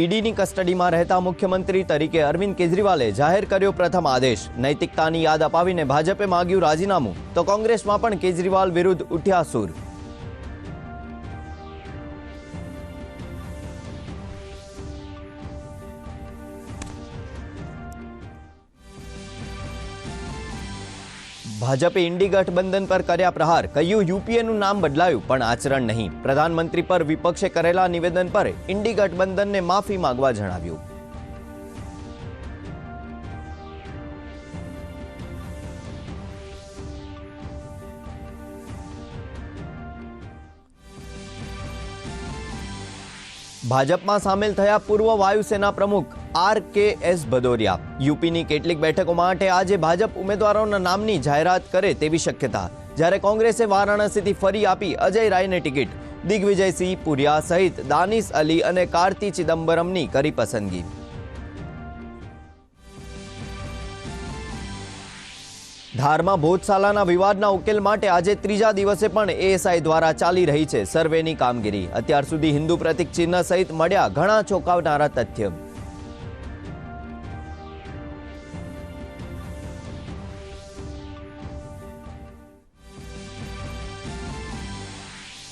ઈડીની કસ્ટડીમાં રહેતા મુખ્યમંત્રી તરીકે અરવિંદ કેજરીવાલે જાહેર કર્યો પ્રથમ આદેશ. નૈતિકતાની યાદ અપાવીને ભાજપે માંગ્યું રાજીનામું. તો કોંગ્રેસમાં પણ કેજરીવાલ વિરુદ્ધ ઉઠ્યા સૂર. ભાજપે ઇન્ડી ગઠબંધન પર કર્યા પ્રહાર. કહ્યું યુપીએનું નામ બદલાયું, પણ આચરણ નહીં. પ્રધાનમંત્રી પર વિપક્ષે કરેલા નિવેદન પર ઇન્ડી ગઠબંધનને માફી માંગવા જણાવ્યું. ભાજપમાં સામેલ થયા પૂર્વ વાયુસેના પ્રમુખ આર કે એસ ભદોરિયા. યુપીની કેટલીક બેઠકો માટે આજે ભાજપ ઉમેદવારોના નામની જાહેરાત કરે તેવી શક્યતા. જ્યારે કોંગ્રેસે વારાણસીથી ફરી આપી અજય રાયને ટિકિટ. દિગ્વિજયસિંહ પુરિયા સહિત દાનિશ અલી અને કાર્તિ ચિદમ્બરમની કરી પસંદગી. ધારમાં ભોજશાલાના વિવાદના ઉકેલ માટે આજે ત્રીજા દિવસે પણ એએસઆઈ દ્વારા ચાલી રહી છે સર્વેની કામગીરી. અત્યાર સુધી હિન્દુ પ્રતિક ચિહ્ન સહિત મળ્યા ઘણા ચોંકાવનારા તથ્ય.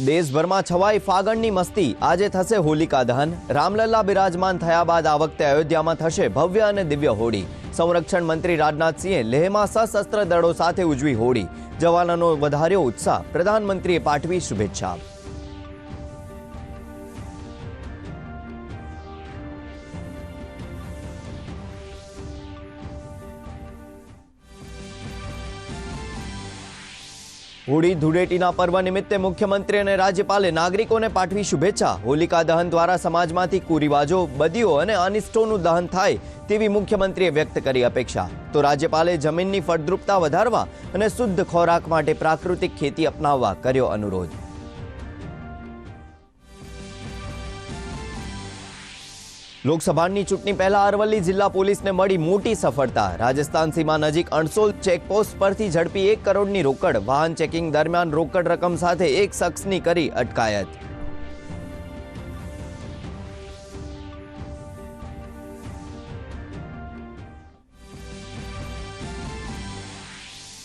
દેશભરમાં છવાઈ ફાગણની મસ્તી. આજે થશે હોલિકા દહન. રામલલ્લા બિરાજમાન થયા બાદ આ વખતે અયોધ્યામાં થશે ભવ્ય અને દિવ્ય હોળી. સંરક્ષણ મંત્રી રાજનાથસિંહે લેહમાં સશસ્ત્ર દળો સાથે ઉજવી હોળી. જવાનોનો વધાર્યો ઉત્સાહ. પ્રધાનમંત્રીએ પાઠવી શુભેચ્છા. હોળી ધૂળેટીના પર્વ નિમિત્તે મુખ્યમંત્રી અને રાજ્યપાલે નાગરિકોને પાઠવી શુભેચ્છા. હોલિકા દહન દ્વારા સમાજમાંથી કુરિવાજો, બદીઓ અને અનિષ્ટોનું દહન થાય તેવી મુખ્યમંત્રીએ વ્યક્ત કરી અપેક્ષા. તો રાજ્યપાલે જમીનની ફળદ્રુપતા વધારવા અને શુદ્ધ ખોરાક માટે પ્રાકૃતિક ખેતી અપનાવવા કર્યો અનુરોધ. લોકસભાની ચૂંટણી પહેલા અરવલ્લી જિલ્લા પોલીસને મળી મોટી સફળતા. રાજસ્થાન સીમા નજીક અણસોલ ચેકપોસ્ટ પરથી ઝડપી એક કરોડની રોકડ. વાહન ચેકિંગ દરમિયાન રોકડ રકમ સાથે એક શખ્સની કરી અટકાયત.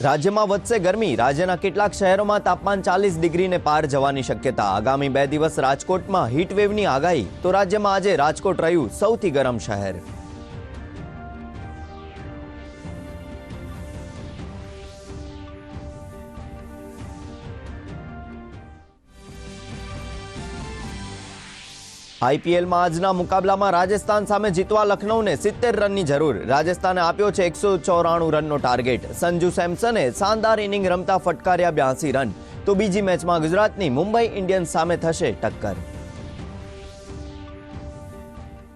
રાજ્યમાં વધશે ગરમી. રાજ્યના કેટલાક શહેરોમાં તાપમાન ચાલીસ ડિગ્રીને પાર જવાની શક્યતા. આગામી બે દિવસ રાજકોટમાં હીટવેવની આગાહી. તો રાજ્યમાં આજે રાજકોટ રહ્યું સૌથી ગરમ શહેર. આઈપીએલમાં આજના મુકાબલામાં રાજસ્થાન સામે જીતવા લખનૌને સિત્તેર રનની જરૂર. રાજસ્થાને આપ્યો છે એકસો ચોરાણું રનનો ટાર્ગેટ. સંજુ સેમસને શાનદાર ઇનિંગ રમતા ફટકાર્યા બ્યાસી રન. તો બીજી મેચમાં ગુજરાતની મુંબઈ ઇન્ડિયન્સ સામે થશે ટક્કર.